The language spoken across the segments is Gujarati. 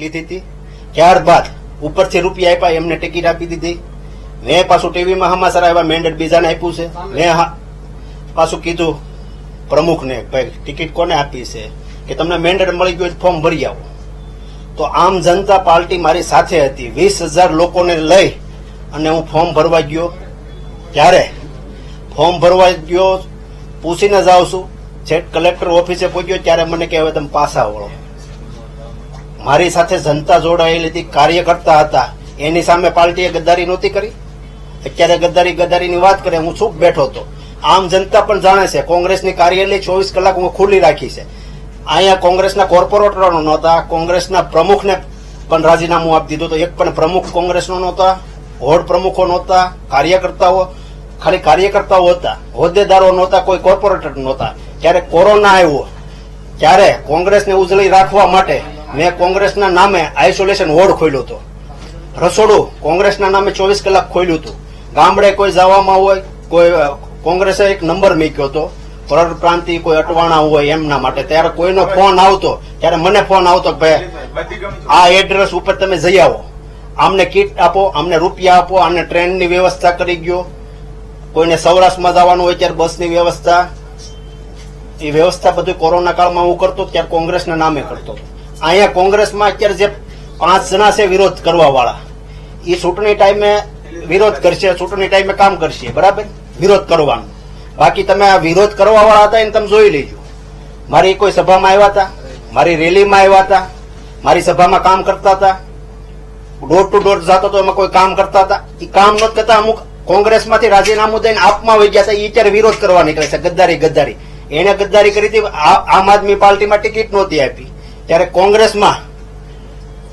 લીધી હતી. ત્યારબાદ ઉપરથી રૂપિયા આપ્યા, એમને ટિકિટ આપી દીધી. મેં પાછું ટીવીમાં હમાસર આવ્યા મેન્ડેટ બીજાને આપ્યું છે. મેં પાછું કીધું, પ્રમુખને ભાઈ, ટિકિટ કોને આપી છે? કે તમને મેન્ડેટ મળી ગયું ફોર્મ ભરી આવો. તો આમ જનતા પાર્ટી મારી સાથે હતી. વીસ હજાર લોકોને લઈ અને હું ફોર્મ ભરવા ગયો. ત્યારે ફોર્મ ભરવા ગયો, પૂછીને જાઉં છું. છેક કલેક્ટર ઓફિસે પહોંચ્યો, ત્યારે મને કહેવાય તમે પાછા વળો. મારી સાથે જનતા જોડાયેલી હતી, કાર્યકર્તા હતા. એની સામે પાર્ટીએ ગદ્દારી નહોતી કરી. અત્યારે ગદ્દારી ગદ્દારીની વાત કરે, હું ચૂપ બેઠો હતો. આમ જનતા પણ જાણે છે, કોંગ્રેસની કાર્યાલય ચોવીસ કલાક હું ખુલ્લી રાખી છે. અહીંયા કોંગ્રેસના કોર્પોરેટરો નહોતા, કોંગ્રેસના પ્રમુખને પણ રાજીનામું આપી દીધું તો એક પણ પ્રમુખ કોંગ્રેસનો નહોતા, હોડ પ્રમુખો નહોતા, કાર્યકર્તાઓ, ખાલી કાર્યકર્તાઓ હતા. હોદ્દેદારો નહોતા, કોઈ કોર્પોરેટર નહોતા. ત્યારે કોરોના આવ્યો ત્યારે કોંગ્રેસને ઉજળી રાખવા માટે મેં કોંગ્રેસના નામે આઇસોલેશન વોર્ડ ખોલ્યો હતો. રસોડું કોંગ્રેસના નામે ચોવીસ કલાક ખોલ્યું હતું. ગામડે કોઈ જવામાં હોય, કોઈ કોંગ્રેસે એક નંબર મૂક્યો હતો. પરપ્રાંતિ પ્રાંતિ કોઈ અટવાણા હોય એમના માટે. ત્યારે કોઈનો ફોન આવતો, ત્યારે મને ફોન આવતો કે ભાઈ, આ એડ્રેસ ઉપર તમે જઈ આવો. આમને કીટ આપો, આમને રૂપિયા આપો આમને ટ્રેનની વ્યવસ્થા કરી ગયો. કોઈને સૌરાષ્ટ્રમાં જવાનું હોય ત્યારે બસની વ્યવસ્થા. એ વ્યવસ્થા બધું કોરોના કાળમાં હું કરતો, ત્યારે કોંગ્રેસના નામે કરતો હતો. અહીંયા કોંગ્રેસમાં અત્યારે જે પાંચ જણા છે વિરોધ કરવા વાળા એ ચૂંટણી ટાઈમે વિરોધ કરશે, ચૂંટણી ટાઈમે કામ કરશે, બરાબર? વિરોધ કરવાનો. બાકી તમે આ વિરોધ કરવા વાળા હતા એને તમે જોઈ લેજો. મારી કોઈ સભામાં આવ્યા હતા? મારી રેલીમાં આવ્યા હતા? મારી સભામાં કામ કરતા હતા? ડોર ટુ ડોર જતો હતો એમાં કોઈ કામ કરતા હતા? એ કામ નથી કરતા અમુક કોંગ્રેસમાંથી રાજીનામું દઈને આપમાં વહી ગયા હતા એ અત્યારે વિરોધ કરવા નીકળે છે, ગદ્દારી ગદ્દારી. એને ગદ્દારી કરી હતી આમ આદમી પાર્ટીમાં ટિકિટ નહોતી આપી. ત્યારે કોંગ્રેસમાં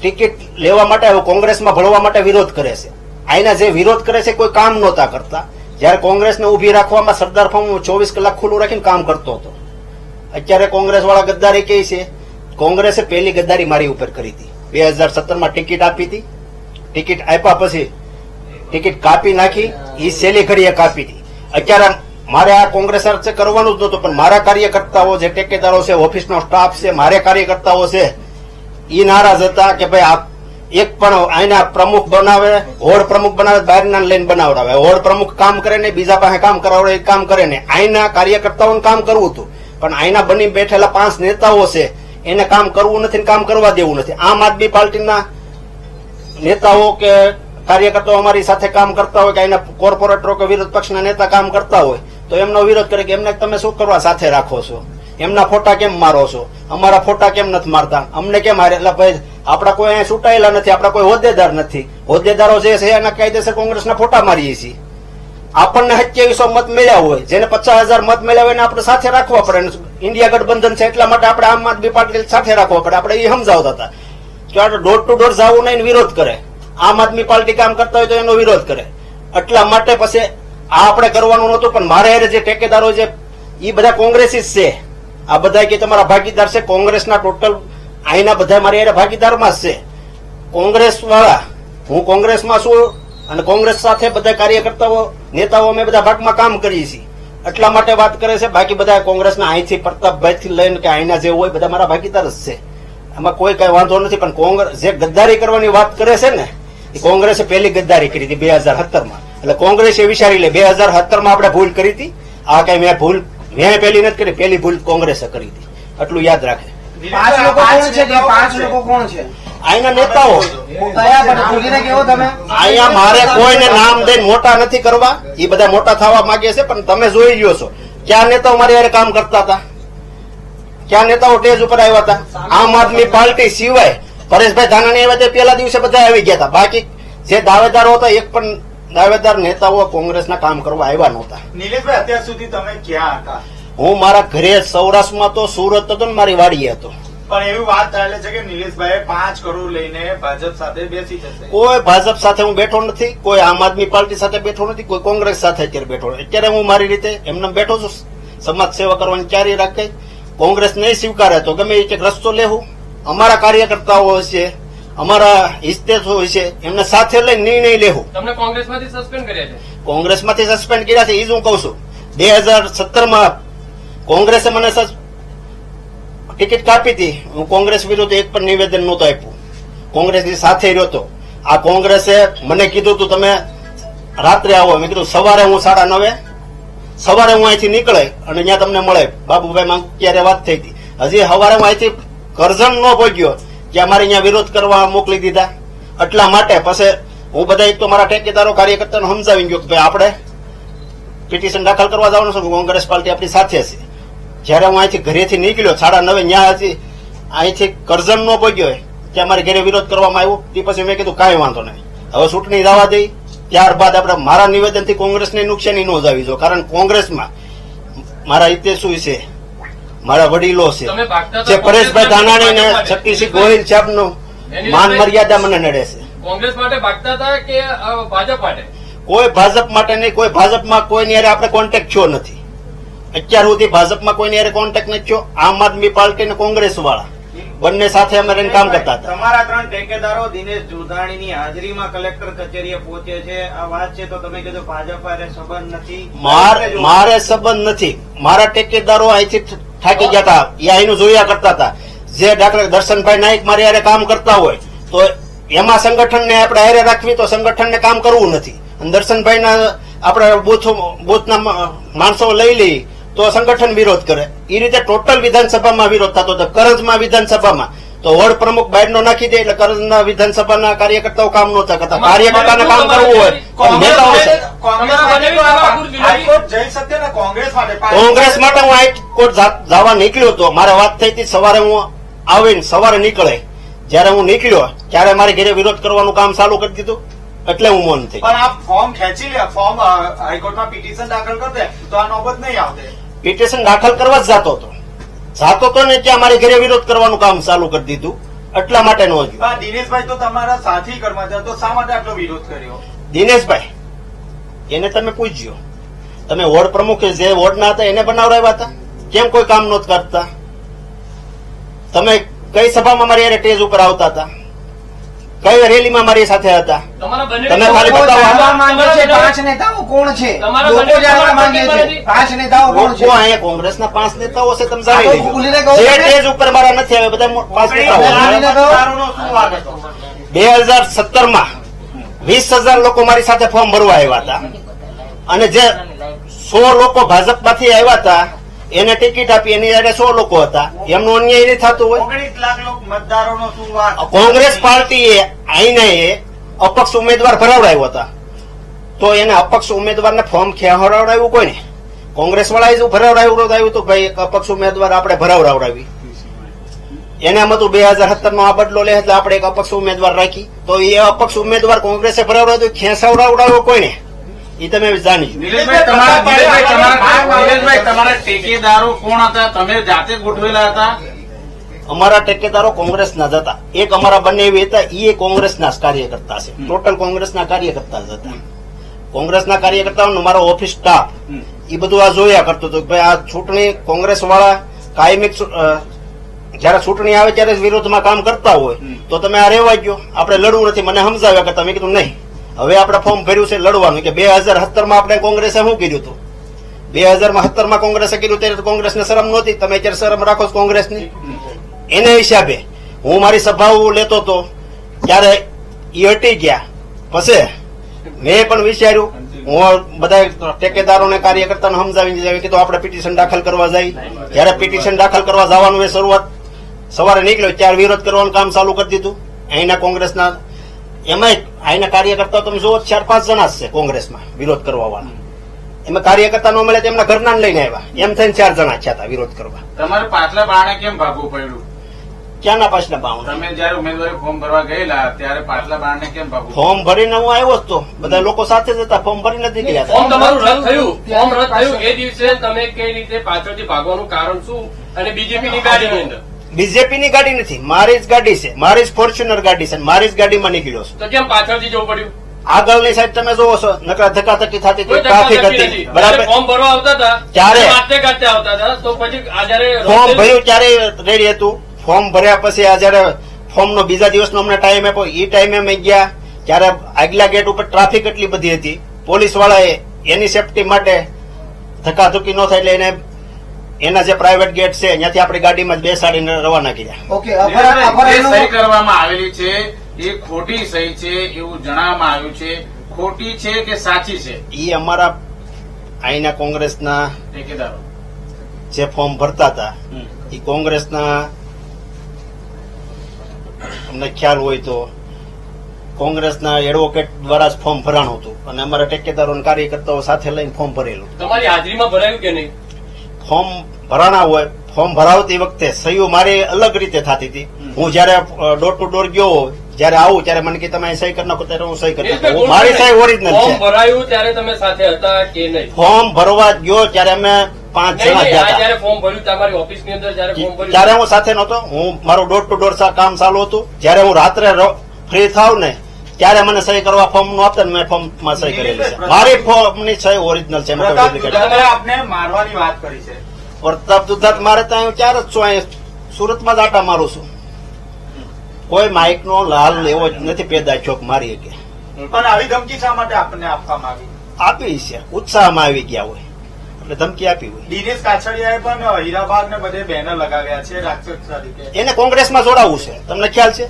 ટિકિટ લેવા માટે હવે કોંગ્રેસમાં ભળવા માટે વિરોધ કરે છે. આઈના જે વિરોધ કરે છે કોઈ કામ નહોતા કરતા. જ્યારે કોંગ્રેસને ઊભી રાખવામાં સરદાર ફોર્મ ચોવીસ કલાક ખુલ્લું રાખીને કામ કરતો હતો. અત્યારે કોંગ્રેસ વાળા ગદ્દારી કહે છે, કોંગ્રેસે પહેલી ગદ્દારી મારી ઉપર કરી હતી. બે હજાર સત્તરમાં ટિકિટ આપી હતી. ટિકિટ આપ્યા પછી ટિકિટ કાપી નાખી એ છેલ્લી ઘડીએ કાપી હતી. અત્યારે મારે આ કોંગ્રેસ અર્થે કરવાનું જ નહોતું, પણ મારા કાર્યકર્તાઓ જે ટેકેદારો છે, ઓફિસનો સ્ટાફ છે, મારે કાર્યકર્તાઓ છે એ નારાજ હતા કે ભાઈ આ એક પણ આના પ્રમુખ બનાવે હોડ પ્રમુખ બનાવે, બહારના લઈને બનાવડાવે. હોડ પ્રમુખ કામ કરે ને, બીજા પાસે કામ કરાવડે કામ કરે ને. આઈના કાર્યકર્તાઓને કામ કરવું હતું. પણ આઈના બની બેઠેલા પાંચ નેતાઓ છે, એને કામ કરવું નથી કામ કરવા દેવું નથી. આમ આદમી પાર્ટીના નેતાઓ કે કાર્યકર્તાઓ અમારી સાથે કામ કરતા હોય, કે એના કોર્પોરેટરો કે વિરોધ પક્ષના નેતા કામ કરતા હોય તો એમનો વિરોધ કરે કે એમને તમે શું કરવા સાથે રાખો છો? એમના ફોટા કેમ મારો છો? અમારા ફોટા કેમ નથી મારતા? અમને કેમ મારે એટલે ભાઈ, આપણા કોઈ અહીંયા ચૂંટાયેલા નથી, આપણા કોઈ હોદ્દેદાર નથી. હોદ્દેદારો જે છે એના કાયદેસર કોંગ્રેસના ફોટા મારીએ છીએ. આપણને સત્યાવીસો મત મળ્યા હોય, જેને પચાસ હજાર મત મળ્યા હોય એને આપણે સાથે રાખવા પડે. ઇન્ડિયા ગઠબંધન છે એટલા માટે આપણે આમ આદમી પાર્ટી સાથે રાખવા પડે. આપણે એ સમજાવતા હતા. કે આપણે ડોર ટુ ડોર જવું નહીં વિરોધ કરે. આમ આદમી પાર્ટી કામ કરતા હોય તો એનો વિરોધ કરે. એટલા માટે પછી આ આપણે કરવાનું નહોતું, પણ મારે હારે જે ટેકેદારો છે એ બધા કોંગ્રેસી છે. આ બધા કે તમારા ભાગીદાર છે, કોંગ્રેસના ટોટલ અહીંના બધા મારી યારે ભાગીદારમાં છે. કોંગ્રેસ વાળા હું કોંગ્રેસમાં છું અને કોંગ્રેસ સાથે બધા કાર્યકર્તાઓ, નેતાઓ અમે બધા ભાગમાં કામ કરીએ છીએ. એટલા માટે વાત કરે છે, બાકી બધા કોંગ્રેસના અહીંથી, પ્રતાપભાઈથી લઈને કે અહીંના જે હોય, બધા મારા ભાગીદાર જ છે. એમાં કોઈ કઈ વાંધો નથી, પણ કોંગ્રેસ, જે ગદ્દારી કરવાની વાત કરે છે ને એ કોંગ્રેસે પહેલી ગદ્દારી કરી હતી બે હજાર સત્તરમાં. એટલે કોંગ્રેસે વિચારી લે બે હજાર સત્તરમાં આપણે ભૂલ કરી હતી. આ કઈ મેં ભૂલ મેં પેલી નથી કરી પેલી ભૂલ કોંગ્રેસે કરી હતી. એટલું યાદ રાખે. પાંચ લોકો કોણ છે પાંચ લોકો કોણ છે? અહીંના નેતાઓ. કયા બધા ભૂલીને કેવો તમે? અહીંયા મારે કોઈને નામ દઈને મોટા નથી કરવા. એ બધા મોટા થવા માંગે છે પણ તમે જોઈ ગયો છો. ક્યાં નેતાઓ મારી કામ કરતા હતા? ક્યાં નેતાઓ સ્ટેજ ઉપર આવ્યા હતા? આમ આદમી પાર્ટી સિવાય પરેશભાઈ ધાનાણી આવ્યા તે પેલા દિવસે બધા આવી ગયા હતા. બાકી જે દાવેદારો હતા એક પણ દાવેદાર નેતાઓ કોંગ્રેસના કામ કરવા આવ્યા નહોતા. નિલેશભાઈ અત્યાર સુધી તમે ક્યાં હતા? હું મારા ઘરે સૌરાષ્ટ્રમાં તો સુરત હતો ને મારી વાડીએ હતો. પણ એવી વાત ચાલે છે કે નિલેશભાઈ પાંચ કરોડ લઈને ભાજપ સાથે બેસી જશે. કોઈ ભાજપ સાથે હું બેઠો નથી કોઈ આમ આદમી પાર્ટી સાથે બેઠો નથી કોઈ કોંગ્રેસ સાથે અત્યારે બેઠો અત્યારે હું મારી રીતે એમને બેઠો છું. સમાજ સેવા કરવાની ચારી રાખે કોંગ્રેસ નહીં સ્વીકારે તો ગમે એક રસ્તો લેવું. અમારા કાર્યકર્તાઓ હશે અમારા હિસ્તેશ હોય છે એમને સાથે લઈ નિર્ણય લેવું. તમને કોંગ્રેસમાંથી સસ્પેન્ડ કર્યા છે? કોંગ્રેસમાંથી સસ્પેન્ડ કર્યા છે એ જ હું કહું છું. બે હજાર સત્તરમાં કોંગ્રેસે મને ટિકિટ કાપી હતી. હું કોંગ્રેસ વિરુદ્ધ એક પણ નિવેદન નહોતું આપ્યું. કોંગ્રેસની સાથે રહ્યો હતો આ કોંગ્રેસે મને કીધું તું તમે રાત્રે આવો. મેં કીધું સવારે હું સાડા નવે સવારે હું અહીંથી નીકળે અને ત્યાં તમને મળે. બાબુભાઈ માં ક્યારે વાત થઈ હતી? હજી સવારે હું અહીંથી કરજણ ન પહોંચ્યો કે અમારે અહીંયા વિરોધ કરવા મોકલી દીધા. એટલા માટે પછી હું બધા એક તો મારા ટેકેદારો કાર્યકર્તાને સમજાવી ગયો કે ભાઈ આપણે પિટિશન દાખલ કરવા જવાનું છે, કોંગ્રેસ પાર્ટી આપણી સાથે છે. જ્યારે હું અહીંથી ઘરેથી નીકળ્યો, સાડા નવે હતી, અહીંથી કરજણ નો પહોંચ્યો કે અમારે ઘરે વિરોધ કરવામાં આવ્યો, તે પછી મેં કીધું કાંઈ વાંધો નહીં. હવે ચૂંટણી દાવા દઈ, ત્યારબાદ આપણે મારા નિવેદનથી કોંગ્રેસને નુકસાની ન જાવી જો, કારણ કોંગ્રેસમાં મારા હિતેશુ છે મારા વડીલો છે. જે પરેશભાઈ ધાનાણી ને કોંગ્રેસ શક્તિસિંહ ગોહિલ સાહેબનું માન મર્યાદા મને નડે છે. કોંગ્રેસ માટે ભાગતા હતા કે ભાજપ માટે? કોઈ ભાજપ માટે નહીં કોઈ ભાજપમાં કોઈની હારે આપણે કોન્ટેક્ટ થયો નથી. અત્યાર સુધી ભાજપમાં કોઈની હારે કોન્ટેક્ટ નથી થયો. આમ આદમી પાર્ટી અને કોંગ્રેસ વાળા બંને સાથે અમે રહીને કામ કરતા હતા. તમારા ત્રણ ઠેકેદારો દિનેશ જોધાણીની હાજરીમાં કલેક્ટર કચેરીએ પહોંચે છે. આ વાત છે તો તમે કીધું ભાજપ સંબંધ નથી. માર મારે સંબંધ નથી. મારા ટેકેદારો અહીંથી થાકી ગયા હતા એ અહીંનું જોયા કરતા હતા. જે ડાક્ટર દર્શનભાઈ નાયક મારી યારે કામ કરતા હોય, તો એમાં સંગઠનને આપણે હારે રાખવી તો સંગઠનને કામ કરવું નથી. અને દર્શનભાઈના આપણે બુથ, બુથના માણસો લઈ લઈ તો સંગઠન વિરોધ કરે. એ રીતે ટોટલ વિધાનસભામાં વિરોધ થતો હતો. કરંજમાં વિધાનસભામાં. તો વોર્ડ પ્રમુખ બાયડનો નાખી દે એટલે કરજના વિધાનસભાના કાર્યકર્તાઓ કામ નહોતા કરતા કાર્યકર્તાને કામ કરવું હોય. કોંગ્રેસ માટે હું હાઈકોર્ટ જવા નીકળ્યો હતો. મારે વાત થઈ હતી સવારે હું આવીને સવારે નીકળે. જયારે હું નીકળ્યો ત્યારે મારે ઘરે વિરોધ કરવાનું કામ ચાલુ કરી દીધું. એટલે હું મૌન થઈ પણ આ ફોર્મ ખેંચી લે ફોર્મ હાઈકોર્ટમાં પિટિશન દાખલ કરી દે તો આ નોબત નહીં આવતે. પિટિશન દાખલ કરવા જ જતો હતો. જાતો ને ત્યાં મારી ઘરે વિરોધ કરવાનું કામ ચાલુ કરી દીધું. એટલા માટે નો હજુ દિનેશભાઈ તો તમારા સાથી કર્મચારી તો શા માટે આટલો વિરોધ કર્યો? દિનેશભાઈ એને તમે પૂછ્યો તમે વોર્ડ પ્રમુખ જે વોર્ડના હતા એને બનાવડાવ્યા હતા? કેમ કોઈ કામ નહોત કરતા? તમે કઈ સભામાં મારી સ્ટેજ ઉપર આવતા હતા? કઈ રેલીમાં મારી સાથે હતા? તમે ખાલી બતાવો. માંગે છે પાંચ નેતાઓ કોણ છે? લોકો જાણવા માંગે છે. પાંચ નેતાઓ કોણ છે? અહીંયા કોંગ્રેસના પાંચ નેતાઓ છે તમે જાણી જે. સ્ટેજ ઉપર મારા નથી આવે બધા પાંચ નેતાઓ. બે હજાર સત્તરમાં વીસ હજાર લોકો મારી સાથે ફોર્મ ભરવા આવ્યા હતા. અને જે સો લોકો ભાજપમાંથી આવ્યા હતા એને ટિકિટ આપી એની જયારે સો લોકો હતા. એમનું અન્યાય નહીં થતું હોય. ઓગણીસ લાખ લોકો મતદારોનો શું કોંગ્રેસ પાર્ટીએ આઈને અપક્ષ ઉમેદવાર ભરાવડાવ્યો હતા. તો એને અપક્ષ ઉમેદવારને ફોર્મ ખેવડાવડાવ્યું કોઈને? કોંગ્રેસ વાળાએ જો ભરાવડાવ્યું તો ભાઈ એક અપક્ષ ઉમેદવાર આપણે ભરાવડાવડાવી. એને એમ હતું બે હજાર સત્તર નો આ બદલો લે એટલે આપણે એક અપક્ષ ઉમેદવાર રાખી. તો એ અપક્ષ ઉમેદવાર કોંગ્રેસે ભરાવડાવ્યું ખેંચાવડાવડાવ્યો કોઈને? એ તમે જાણી તમારા ટેકેદારો કોણ હતા? તમે જાતે ગોઠવેલા હતા? અમારા ટેકેદારો કોંગ્રેસના જ હતા. એક અમારા બંને એવી હતા એ કોંગ્રેસના જ કાર્યકર્તા છે. ટોટલ કોંગ્રેસના કાર્યકર્તા જ હતા. કોંગ્રેસના કાર્યકર્તાઓનો મારો ઓફિસ સ્ટાફ એ બધું આ જોયા કરતો હતો ભાઈ આ ચૂંટણી કોંગ્રેસ વાળા કાયમિક જયારે ચૂંટણી આવે ત્યારે વિરોધમાં કામ કરતા હોય તો તમે આ રેવા ગયો. આપણે લડવું નથી. મને સમજાવ્યા કે તમે કીધું નહીં. હવે આપણે ફોર્મ ભર્યું છે લડવાનું. કે બે હજાર સત્તરમાં આપણે કોંગ્રેસે શું કર્યું હતું? બે હજારમાં સત્તરમાં કોંગ્રેસે કર્યું ત્યારે કોંગ્રેસને શરમ નહોતી. તમે અત્યારે શરમ રાખો છો કોંગ્રેસની? એના હિસાબે હું મારી સભાઓ લેતો હતો. ત્યારે એ હટી ગયા. પછી મેં પણ વિચાર્યું, હું બધા ટેકેદારોને, કાર્યકર્તાને સમજાવીને જાય કીધું આપણે પિટિશન દાખલ કરવા જાય. જ્યારે પિટિશન દાખલ કરવા જવાનું એ શરૂઆત સવારે નીકળ્યો, ત્યારે વિરોધ કરવાનું કામ ચાલુ કરી દીધું. અહીંના કોંગ્રેસના એમાંય અહીંના કાર્યકર્તાઓ તમે જુઓ ચાર પાંચ જણા છે કોંગ્રેસમાં વિરોધ કરવા વાળા. એમાં કાર્યકર્તા નો મળે તો એમના ઘરના લઈને આવ્યા. એમ થઈને ચાર જણા થયા હતા વિરોધ કરવા. તમારે પાછલા બાણે કેમ ભાગવું પડ્યું? ક્યાંના પાછલા બાવન તમે જયારે ઉમેદવારી ફોર્મ ભરવા ગયેલા ત્યારે પાછલા બારણે કેમ ભાગવું ફોર્મ ભરીને હું આવ્યો જ તો. બધા લોકો સાથે જ હતા ફોર્મ ભરી નથી ગયા ફોર્મ તમારું રદ થયું. ફોર્મ રદ થયું. એ દિવસે તમે કઈ રીતે પાછળથી ભાગવાનું કારણ શું? અને બીજેપી ની ગાડીની અંદર? બીજેપી ની ગાડી નથી મારી જ ગાડી છે મારી જ ફોર્ચ્યુનર ગાડી છે મારી જ ગાડીમાં નીકળ્યો છું. તો કેમ પાછળથી જવું પડ્યું? આગળની સાઈડ તમે જોવો છો નકરા ધક્કાધક્કી થતી હતી ટ્રાફિક હતી. બરાબર. ફોર્મ ભરવા આવતા હતા ત્યારે- આવતા હતા તો પછી ફોર્મ ભર્યું ત્યારે રેડી હતું. ફોર્મ ભર્યા પછી આ જયારે ફોર્મ નો બીજા દિવસનો અમને ટાઈમ આપ્યો. એ ટાઈમે અમે ગયા. ત્યારે આગલા ગેટ ઉપર ટ્રાફિક એટલી બધી હતી. પોલીસ વાળાએ એની સેફટી માટે ધક્કાધુક્કી ન થાય એટલે એને એના જે પ્રાઇવેટ ગેટ છે ત્યાંથી આપણી ગાડીમાં જ બેસાડીને રવાના કર્યા. ઓકે સહી કરવામાં આવેલી છે. એ ખોટી સહી છે એવું જણાવવામાં આવ્યું છે. ખોટી છે કે સાચી છે? એ અમારા અહીંના કોંગ્રેસના ઠેકેદારો જે ફોર્મ ભરતા હતા એ કોંગ્રેસના અમને ખ્યાલ હોય તો કોંગ્રેસના એડવોકેટ દ્વારા જ ફોર્મ ભરાણું હતું. અને અમારા ટેકેદારો અને કાર્યકર્તાઓ સાથે લઈને ફોર્મ ભરેલું. તમારી હાજરીમાં ભરાયું કે નહીં? ફોર્મ ભરાણા હોય ફોર્મ ભરાવતી વખતે સહીઓ મારી અલગ રીતે થતી હતી. હું જયારે ડોર ટુ ડોર ગયો જયારે આવું ત્યારે મને કે તમે સહી કરી નાખો ત્યારે હું સહી કરી નાખું. મારી સહી ઓરિજિનલ ફોર્મ છે. ભરાયું ત્યારે તમે સાથે હતા કે નહીં? ફોર્મ ભરવા ગયો ત્યારે અમે પાંચ જણા ગયા જયારે ફોર્મ ભર્યું તમારી ઓફિસની અંદર જયારે ફોર્મ ભર્યું. ત્યારે હું સાથે નહોતો હું મારું ડોર ટુ ડોર કામ ચાલુ હતું. જયારે હું રાત્રે ફ્રી થાવ ને ત્યારે મને સહી કરવા ફોર્મનું આપતા મેં ફોર્મમાં સહી કરેલી છે. મારી ફોર્મની સહી ઓરિજિનલ છે. આપને મારવાની વાત કરી છે. પ્રતાપ દુધાત મારે ત્યાં ચાર જ છું. અહીં સુરતમાં જ આટા મારું છું. કોઈ માઇક નો લાલ એવો જ નથી પેદા ચોક મારી કે પણ આવી ધમકી શા માટે આપણને આપવામાં આવી? આપી છે. ઉત્સાહમાં આવી ગયા હોય. એટલે ધમકી આપી હોય. દિનેશ કાછડિયાએ પણ હીરાબાગ ને બધે બેનર લગાવ્યા છે રાક્ષસ તરીકે. એને કોંગ્રેસમાં જોડાવવું છે. તમને ખ્યાલ છે?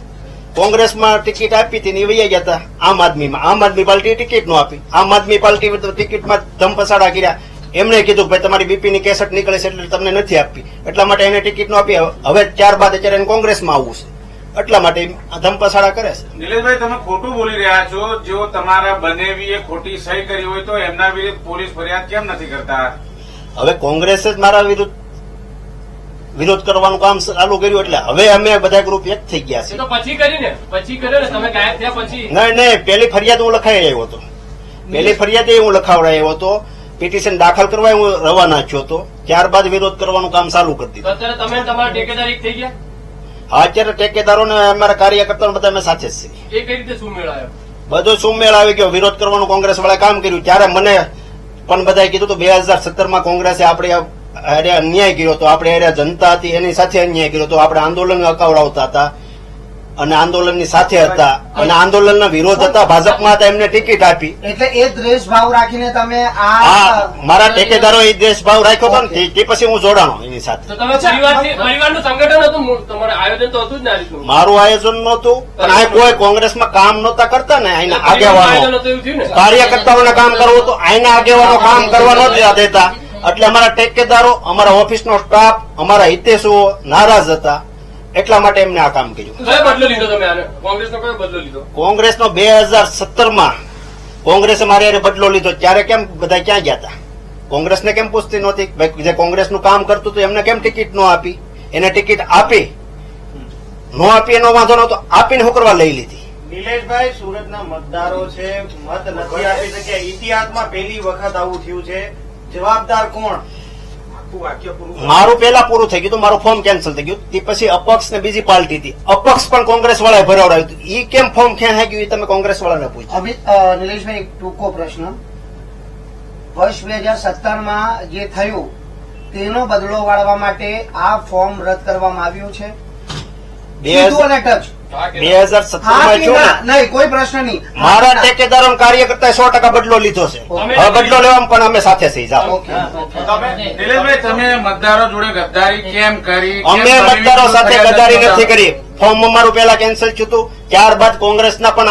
કોંગ્રેસમાં ટિકિટ આપી હતી વૈયા ગયા હતા. આમ આદમીમાં આમ આદમી પાર્ટી ટિકિટ નો આપી. આમ આદમી પાર્ટી ટિકિટમાં ધમપસાડા કર્યા. એમણે કીધું ભાઈ તમારી બીપી ની કેસેટ નીકળે છે એટલે તમને નથી આપી એટલા માટે એને ટિકિટ નો આપી. હવે ત્યારબાદ અત્યારે એને કોંગ્રેસમાં આવવું છે. એટલા માટે આ ધમપસાડા કરે છે. નિલેશભાઈ તમે ખોટું બોલી રહ્યા છો. જો તમારા બનેવીએ ખોટી સહી કરી હોય તો એમના વિરુદ્ધ પોલીસ ફરિયાદ કેમ નથી કરતા? હવે કોંગ્રેસે જ મારા વિરુદ્ધ વિરોધ કરવાનું કામ ચાલુ કર્યું એટલે હવે અમે બધા ગ્રુપ એક થઈ ગયા છે પછી કરી પછી કર્યો તમે ગાયબ થયા પછી. નહીં નહીં પેલી ફરિયાદ હું લખાઈ આવ્યો હતો. પેલી ફરિયાદ એ હું લખાવડાયો હતો. પિટિશન દાખલ કરવા હું રવાના થયો હતો. ત્યારબાદ વિરોધ કરવાનું કામ ચાલુ કરી દીધું. અત્યારે તમે તમારા ટેકેદાર થઈ ગયા? હા અત્યારે ટેકેદારો ને અમારા કાર્યકર્તાઓ બધા અમે સાથે જ છીએ. એ કઈ રીતે બધો સુમેળ આવી ગયો વિરોધ કરવાનું કોંગ્રેસ વાળા કામ કર્યું? ત્યારે મને પણ બધાએ કીધું તો બે હજાર સત્તરમાં કોંગ્રેસે આપણે હારે અન્યાય કર્યો હતો આપણે અરે જનતા હતી એની સાથે અન્યાય કર્યો હતો આપણે આંદોલન અકાવડાવતા હતા. અને આંદોલનની સાથે હતા. અને આંદોલનના વિરોધ હતા. ભાજપમાં હતા એમને ટિકિટ આપી. એટલે એ દ્વેષ ભાવ રાખીને તમે આ મારા ટેકેદારો એ દેશભાવ રાખ્યો હતો ને તે- પછી હું જોડાણો એની સાથે. તો તમે પરિવારથી પરિવારનું સંગઠન હતું મૂળ. તમારું આયોજન તો હતું જ ને આ રીતનું. મારું આયોજન નહોતું પણ આ કોઈ કોંગ્રેસમાં કામ નહોતા કરતા ને આયોજન આગેવાનો. હતું ને? કાર્યકર્તાઓને કામ કરવું તો આઈના આગેવાનો કામ કરવા નહોતા દેતા. એટલે અમારા ટેકેદારો અમારા ઓફિસનો સ્ટાફ અમારા હિતેશુઓ નારાજ હતા. એટલા માટે એમને આ કામ કર્યું. કયો બદલો લીધો તમે આને? કોંગ્રેસનો કયો બદલો લીધો? કોંગ્રેસનો બે હજાર સત્તરમાં કોંગ્રેસે મારે હારે બદલો લીધો. ત્યારે કેમ બધા ક્યાં ગયા હતા કોંગ્રેસને કેમ પૂછતી નહોતી? જે કોંગ્રેસનું કામ કરતું હતું એમને કેમ ટિકિટ ન આપી? એને ટિકિટ આપી. ન આપી એનો વાંધો નહોતો. આપીને હું કરવા લઈ લીધી. નિલેશભાઈ સુરતના મતદારો છે. મત નથી આપી શક્યા. ઇતિહાસમાં પહેલી વખત આવું થયું છે. જવાબદાર કોણ? આખું વાક્ય પૂરું મારું પેલા પૂરું થઈ ગયું મારું ફોર્મ કેન્સલ થઈ ગયું. તે પછી અપક્ષ ને બીજી પાર્ટી હતી. અપક્ષ પણ કોંગ્રેસ વાળાએ ભરાવડાવ્યું હતું. ઈ કેમ ફોર્મ ખેંચાઈ ગયું એ તમે કોંગ્રેસ વાળાને પૂછો નિલેશભાઈ ટૂંકો પ્રશ્ન. વર્ષ બે હજાર સત્તરમાં જે થયું તેનો બદલો વાળવા માટે આ ફોર્મ રદ કરવામાં આવ્યું છે. બે અને ટચ. બે હજાર સત્તર હા માં કે થયું ના? નહીં કોઈ પ્રશ્ન નહીં. મારા ટેકેદારો અને સો ટકા બદલો લીધો છે. હવે બદલો લેવામાં પણ અમે સાથે છીએ જાઓ. તમે મતદારો જોડે ગદ્દારી કેમ કરી? અમે મતદારો સાથે ગદ્દારી નથી કરી. ફોર્મ અમારું પેલા કેન્સલ થયું હતું. ત્યારબાદ કોંગ્રેસના પણ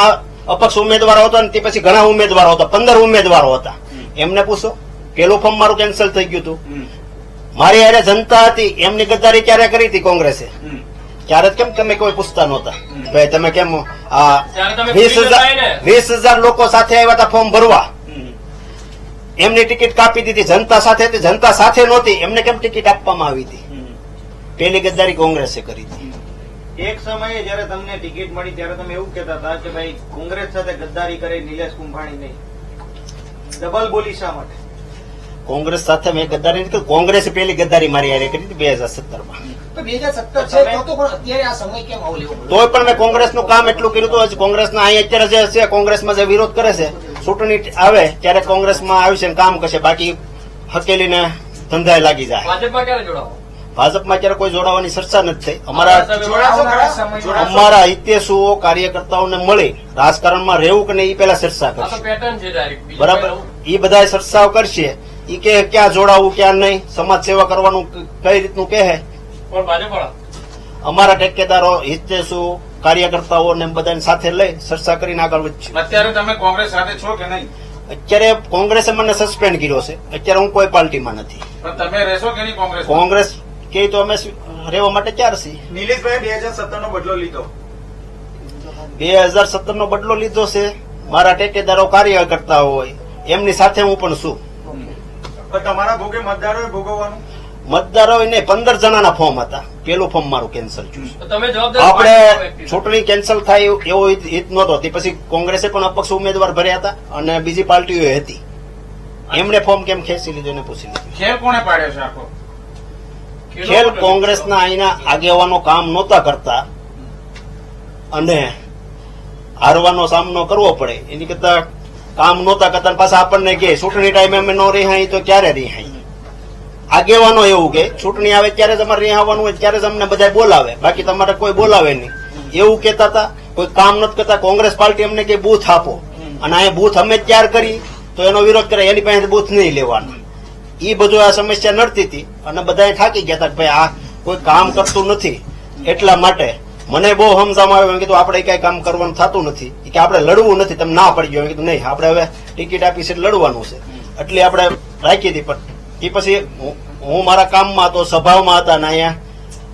અપક્ષ ઉમેદવારો હતા અને તે પછી ઘણા ઉમેદવારો હતા. પંદર ઉમેદવારો હતા. એમને પૂછો પેલું ફોર્મ મારું કેન્સલ થઈ ગયું હતું. મારી હારે જનતા હતી. એમની ગદ્દારી ક્યારે કરી હતી કોંગ્રેસે. ત્યારે કેમ તમે કોઈ પૂછતા નહોતા? ભાઈ તમે કેમ વીસ હજાર વીસ હજાર લોકો સાથે આવ્યા હતા ફોર્મ ભરવા. એમની ટિકિટ કાપી દીધી. જનતા સાથે જનતા સાથે નહોતી. એમને કેમ ટિકિટ આપવામાં આવી હતી? પેલી ગદ્દારી કોંગ્રેસે કરી હતી. એક સમયે જયારે તમને ટિકિટ મળી ત્યારે તમે એવું કહેતા હતા કે ભાઈ કોંગ્રેસ સાથે ગદ્દારી કરે નિલેશ કુંભાણી નહીં ડબલ બોલી શા માટે? કોંગ્રેસ સાથે મેં ગદ્દારી નથી કરી. કોંગ્રેસે પેલી ગદ્દારી મારી હારે કરી હતી બે હજાર સત્તરમાં તો બે હજાર સત્તર છે તો તો પણ અત્યારે આ સમય કેમ આવો લેવો તોય પણ મેં કોંગ્રેસનું કામ એટલું કર્યું હતું કોંગ્રેસ ના અહીં અત્યારે જે છે કોંગ્રેસમાં જે વિરોધ કરે છે ચૂંટણી આવે ત્યારે કોંગ્રેસમાં આવી છે કામ કરશે. બાકી હકેલીને ધંધાએ લાગી જાય. ભાજપમાં અત્યારે કોઈ જોડાવાની ચર્ચા નથી થઈ. અમારા અમારા હિતેશુઓ કાર્યકર્તાઓને મળી રાજકારણમાં રહેવું કે નહીં એ પેલા ચર્ચા કરશે. પેટર્ન છે ડાયરેક્ટ બીજું બરાબર? એ બધા ચર્ચાઓ કરશે. એ કે ક્યાં જોડાવું ક્યાં નહીં? સમાજ સેવા કરવાનું કઈ રીતનું કહે પણ ભાજપ વાળા અમારા ટેકેદારો હિતેશુ કાર્યકર્તાઓને બધાને સાથે લઈ ચર્ચા કરીને આગળ વધશે અત્યારે તમે કોંગ્રેસ સાથે છો કે નહીં? અત્યારે કોંગ્રેસે મને સસ્પેન્ડ કર્યો છે. અત્યારે હું કોઈ પાર્ટીમાં નથી. પણ તમે રહેશો કે નહીં કોંગ્રેસ કોંગ્રેસ કે તો અમે રહેવા માટે ચાર છીએ. નિલેશભાઈ બે હજાર સત્તર નો બદલો લીધો. બે હજાર સત્તર નો બદલો લીધો છે. મારા ટેકેદારો કાર્ય કરતા હોય. એમની સાથે હું પણ છું. પણ તમારા ભોગે મતદારોએ ભોગવવાનું? મતદારો ને પંદર જણાના ફોર્મ હતા. પેલું ફોર્મ મારું કેન્સલ થયું આપણે. ચૂંટણી કેન્સલ થાય એવો હિત હિત નહોતો. પછી કોંગ્રેસે પણ અપક્ષ ઉમેદવાર ભર્યા હતા અને બીજી પાર્ટીઓ હતી. એમણે ફોર્મ કેમ ખેંચી લીધું એને પૂછી લીધું. ખેલ કોને પાડ્યો છે આખો? ખેલ કોંગ્રેસના અહીંના આગેવાનો કામ નહોતા કરતા. અને હારવાનો સામનો કરવો પડે. એની કરતા કામ નહોતા કરતા પાછા આપણને કે ચૂંટણી ટાઈમે અમે ન રિહાઈ તો ક્યારે રિહાઈ આગેવાનો એવું કે, ચૂંટણી આવે ત્યારે તમારે રિહાવાનું હોય, ત્યારે જ અમને બધા બોલાવે. બાકી તમારે કોઈ બોલાવે નહીં. એવું કહેતા હતા. કોઈ કામ નથી કરતા. કોંગ્રેસ પાર્ટી અમને કે, બૂથ આપો. અને અહીંયા બૂથ અમે તૈયાર કરી, તો એનો વિરોધ કરે. એની પાસે બૂથ નહીં લેવાનો. એ બધું આ સમસ્યા નડતી હતી. અને બધા થાકી ગયા હતા કે ભાઈ, આ કોઈ કામ કરતું નથી. એટલા માટે મને બહુ સમજાવવામાં આવ્યું એમ કીધું આપણે કઈ કામ કરવાનું થતું નથી. કે આપણે લડવું નથી તમે ના પડી ગયો કીધું નહીં આપણે હવે ટિકિટ આપી છે લડવાનું છે. એટલે આપણે રાખી હતી પણ એ પછી હું- મારા કામમાં હતો સભામાં હતા ને અહીંયા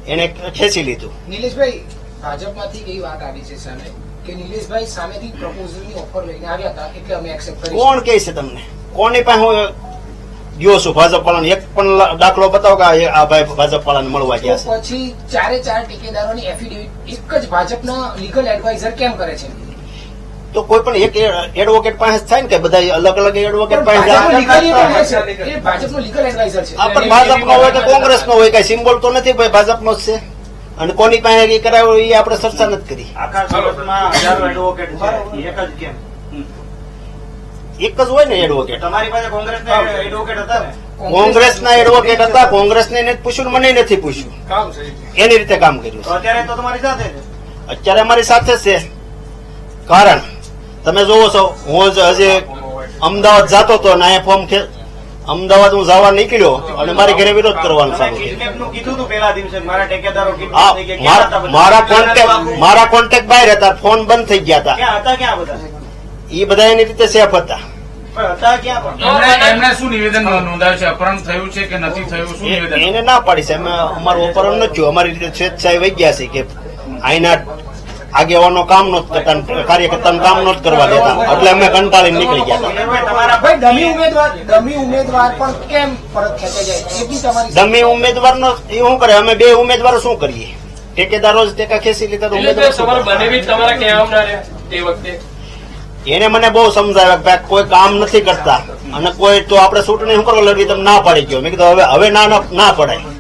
એને ખેંચી લીધું. નિલેશભાઈ ભાજપમાંથી એવી વાત આવી છે સામે? કે નિલેશભાઈ સામેથી પ્રપોઝલની ઓફર લઈને આવ્યા હતા એટલે અમે એક્સેપ્ટ કરી કોણ કહે છે તમને? કોની પાસે હું ગયો છું ભાજપ વાળાને એક પણ દાખલો બતાવો કે આ ભાઈ ભાજપ વાળાને મળવા ગયા છે. પછી ચારે ચાર ટેકેદારોની એફિડેવિટ એક જ ભાજપના લીગલ એડવાઇઝર કેમ કરે છે? તો કોઈ પણ એક એડવોકેટ પાસે થાય ને કે બધા અલગ અલગ એડવોકેટ પાસે જાય. ભાજપનો લીગલ એડવાઇઝર છે. આ પણ ભાજપનો હોય કે કોંગ્રેસનો હોય કઈ સિમ્બોલ તો નથી ભાઈ ભાજપનો જ છે. અને કોની પાસે એ કરાવ્યો એ આપણે ચર્ચા નથી કરી. આખા ભારતમાં હજારો એડવોકેટ છે એક જ કેમ? એક જ હોય ને એડવોકેટ તમારી પાસે કોંગ્રેસના એડવોકેટ હતા ને? કોંગ્રેસના એડવોકેટ હતા કોંગ્રેસને નથી પૂછ્યું મને નથી પૂછ્યું. એની રીતે કામ કર્યું અત્યારે તો તમારી સાથે છે. અત્યારે અમારી સાથે છે. કારણ તમે જોવો છો હું જ હજી અમદાવાદ જતો હતો ને અહીંયા ફોર્મ અમદાવાદ હું જવા નીકળ્યો અને મારી ઘરે વિરોધ કરવાનું ચાલુ મારા કોન્ટેક્ટ મારા કોન્ટેક્ટ બહાર હતા ફોન બંધ થઈ ગયા હતા. એ બધા એની રીતે સેફ હતા. પણ હતા ક્યાં પણ? એમણે એમણે શું નિવેદન નોંધાયું છે? અપહરણ થયું છે કે નથી થયું? શું નિવેદન? એને ના પાડી છે. અમે અમારું અપહરણ નથી થયું. અમારી રીતે સ્વેચ્છાએ વહી ગયા છે કે અહીંના આગેવાનો કામ નો કરતા કાર્યકર્તાનું કામ નો કરવા દેતા. એટલે અમે કંટાળીને નીકળી ગયા. હતા નિલેશભાઈ, તમારા ભાઈ ડમી ઉમેદવાર ડમી ઉમેદવાર પણ કેમ પરત ખેંચાઈ જાય? એ બી તમારી ડમી ઉમેદવારનો એ શું કરે? અમે બે ઉમેદવારો શું કરીએ? ટેકેદારો જ ટેકા ખેંચી લીધા ઉમેદવાર તમારે કરે? બનેવી જ તમારા કહેવામાં ના તે વખતે. એને મને બહુ સમજાવ્યા ભાઈ કોઈ કામ નથી કરતા. અને કોઈ તો આપણે ચૂંટણી શું કરો લડવી તમે ના પાડી ગયો. મેં કીધું હવે હવે ના ના પડાય.